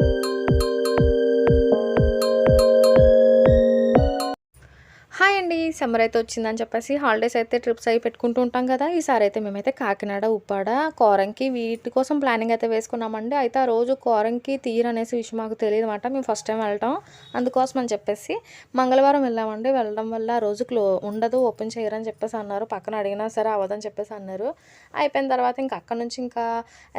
you hi అండి. Summer అయితే వచ్చిందని చెప్పేసి హాలిడేస్ అయితే ట్రిప్స్ అవి పెట్టుకుంటూ ఉంటాం కదా. ఈసారి అయితే మేమైతే కాకినాడ ఉప్పాడ కోరంకి వీటి కోసం ప్లానింగ్ అయితే వేసుకున్నామండి. అయితే ఆ రోజు కోరంకి తీర్ అనేసి విషయం మాకు తెలియదు అనమాట మేము ఫస్ట్ టైం వెళ్ళటం. అందుకోసం అని చెప్పేసి మంగళవారం వెళ్ళామండి. వెళ్ళడం వల్ల ఆ రోజు క్లో ఉండదు ఓపెన్ చేయరని చెప్పేసి అన్నారు. పక్కన అడిగినా సరే అవ్వదని చెప్పేసి అన్నారు. అయిపోయిన తర్వాత ఇంకా అక్కడ నుంచి ఇంకా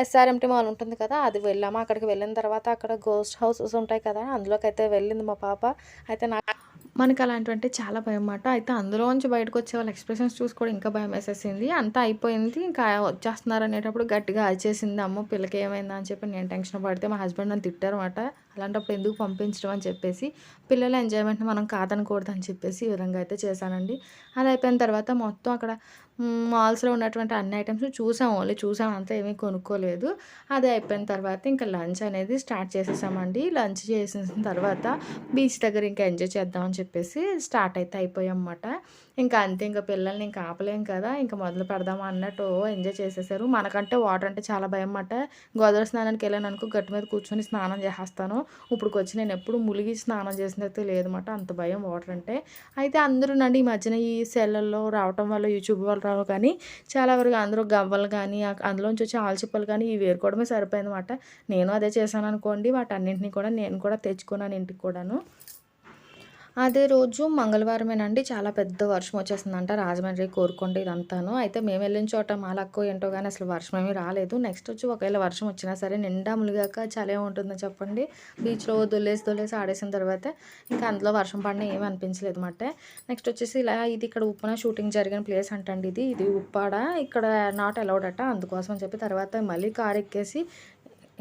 ఎస్ఆర్ఎంటీ మాల్ ఉంటుంది కదా అది వెళ్ళాము. అక్కడికి వెళ్ళిన తర్వాత అక్కడ గోస్ట్ హౌసెస్ ఉంటాయి కదా అందులోకి అయితే వెళ్ళింది మా పాప. అయితే నాకు మనకి అలాంటివంటే చాలా భయం అన్నమాట అయితే అందులోంచి బయటకు వచ్చే వాళ్ళ ఎక్స్ప్రెషన్స్ చూసి కూడా ఇంకా భయం వేసేసింది. అంతా అయిపోయింది. ఇంకా వచ్చేస్తున్నారు అనేటప్పుడు గట్టిగా అరిచేసింది. అమ్మ పిల్లకి ఏమైందా అని చెప్పి నేను టెన్షన్ పడితే మా హస్బెండ్ నన్ను తిట్టారు అనమాట అలాంటప్పుడు ఎందుకు పంపించడం అని చెప్పేసి పిల్లల ఎంజాయ్మెంట్ని మనం కాదనకూడదు అని చెప్పేసి ఈ విధంగా అయితే చేశానండి. అది అయిపోయిన తర్వాత మొత్తం అక్కడ మాల్స్లో ఉన్నటువంటి అన్ని ఐటమ్స్ చూసాం ఓన్లీ చూసాం అంతా ఏమీ కొనుక్కోలేదు. అది అయిపోయిన తర్వాత ఇంకా లంచ్ అనేది స్టార్ట్ చేసేసామండి. లంచ్ చేసేసిన తర్వాత బీచ్ దగ్గర ఇంకా ఎంజాయ్ చేద్దామని చెప్పేసి స్టార్ట్ అయితే అయిపోయామన్నమాట. ఇంకా అంతే ఇంకా పిల్లల్ని ఇంకా ఆపలేం కదా ఇంకా మొదలు పెడదామా అన్నట్టు ఎంజాయ్ చేసేసారు. మనకంటే వాటర్ అంటే చాలా భయం అన్నమాట. గోదావరి స్నానానికి వెళ్ళాను అనుకో గట్టి మీద కూర్చొని స్నానం చేసేస్తాను. ఇప్పుడు వచ్చి నేను ఎప్పుడు ములిగి స్నానం చేసినట్టు లేదన్నమాట. అంత భయం వాటర్ అంటే. అయితే అందరూ నండి ఈ మధ్యన ఈ సెల్లల్లో రావటం వల్ల యూట్యూబ్ వాళ్ళు రావు కానీ చాలా వరకు అందరూ గవ్వలు కానీ అందులోంచి వచ్చి ఆల్చిప్పలు కానీ ఇవి వేరుకోవడమే సరిపోయిందన్నమాట. నేను అదే చేశాను అనుకోండి వాటన్నింటినీ కూడా నేను కూడా తెచ్చుకున్నాను ఇంటికి కూడాను. అదే రోజు మంగళవారమేనండి. చాలా పెద్ద వర్షం వచ్చేసిందంట రాజమండ్రి కోరుకొండ ఇదంతాను. అయితే మేము వెళ్ళిన చోట మాలక్కో ఏంటో కానీ అసలు వర్షం ఏమీ రాలేదు. నెక్స్ట్ వచ్చి ఒకవేళ వర్షం వచ్చినా సరే నిండా ములిగాక చలే ఉంటుందని చెప్పండి. బీచ్లో దొల్లేసి దొల్లేసి ఆడేసిన తర్వాత ఇంకా అందులో వర్షం పడిన ఏమీ అనిపించలేదు అన్నమాట నెక్స్ట్ వచ్చేసి ఇలా ఇది ఇక్కడ ఉప్పున షూటింగ్ జరిగిన ప్లేస్ అంటండి ఇది. ఇది ఉప్పాడ. ఇక్కడ నాట్ అలౌడ్ అట. అందుకోసం అని చెప్పి తర్వాత మళ్ళీ కారు ఎక్కేసి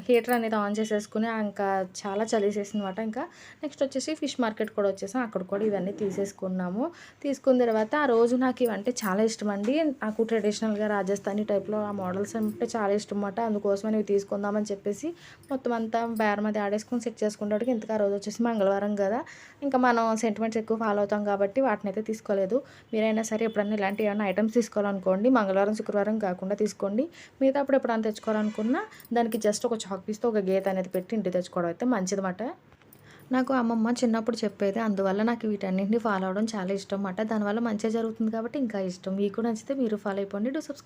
హీటర్ అనేది ఆన్ చేసేసుకుని ఇంకా చాలా చలిసేసింది అనమాట ఇంకా నెక్స్ట్ వచ్చేసి ఫిష్ మార్కెట్ కూడా వచ్చేసాం. అక్కడ కూడా ఇవన్నీ తీసేసుకున్నాము. తీసుకున్న తర్వాత ఆ రోజు నాకు ఇవంటే చాలా ఇష్టం అండి నాకు ట్రెడిషనల్గా రాజస్థానీ టైప్లో ఆ మోడల్స్ అంటే చాలా ఇష్టం అనమాట అందుకోసమని ఇవి తీసుకుందామని చెప్పేసి మొత్తం అంతా బేరం అది ఆడేసుకొని సెట్ చేసుకునేటికి ఇంతకు ఆ రోజు వచ్చేసి మంగళవారం కదా. ఇంకా మనం సెంటిమెంట్స్ ఎక్కువ ఫాలో అవుతాం కాబట్టి వాటిని అయితే తీసుకోలేదు. మీరైనా సరే ఎప్పుడన్నా ఇలాంటి ఏమైనా ఐటమ్స్ తీసుకోవాలనుకోండి మంగళవారం శుక్రవారం కాకుండా తీసుకోండి. మిగతా అప్పుడు ఎప్పుడైనా తెచ్చుకోవాలనుకున్నా దానికి జస్ట్ ఒక చాక్ పీస్తో ఒక గీత అనేది పెట్టి ఇంటి తెచ్చుకోవడం అయితే మంచిదన్నమాట. నాకు అమ్మమ్మ చిన్నప్పుడు చెప్పేది అందువల్ల నాకు వీటన్నింటినీ ఫాలో అవడం చాలా ఇష్టం అన్నమాట. దానివల్ల మంచిగా జరుగుతుంది కాబట్టి ఇంకా ఇష్టం. మీకు నచ్చితే మీరు ఫాలో అయిపోండి. Do subscribe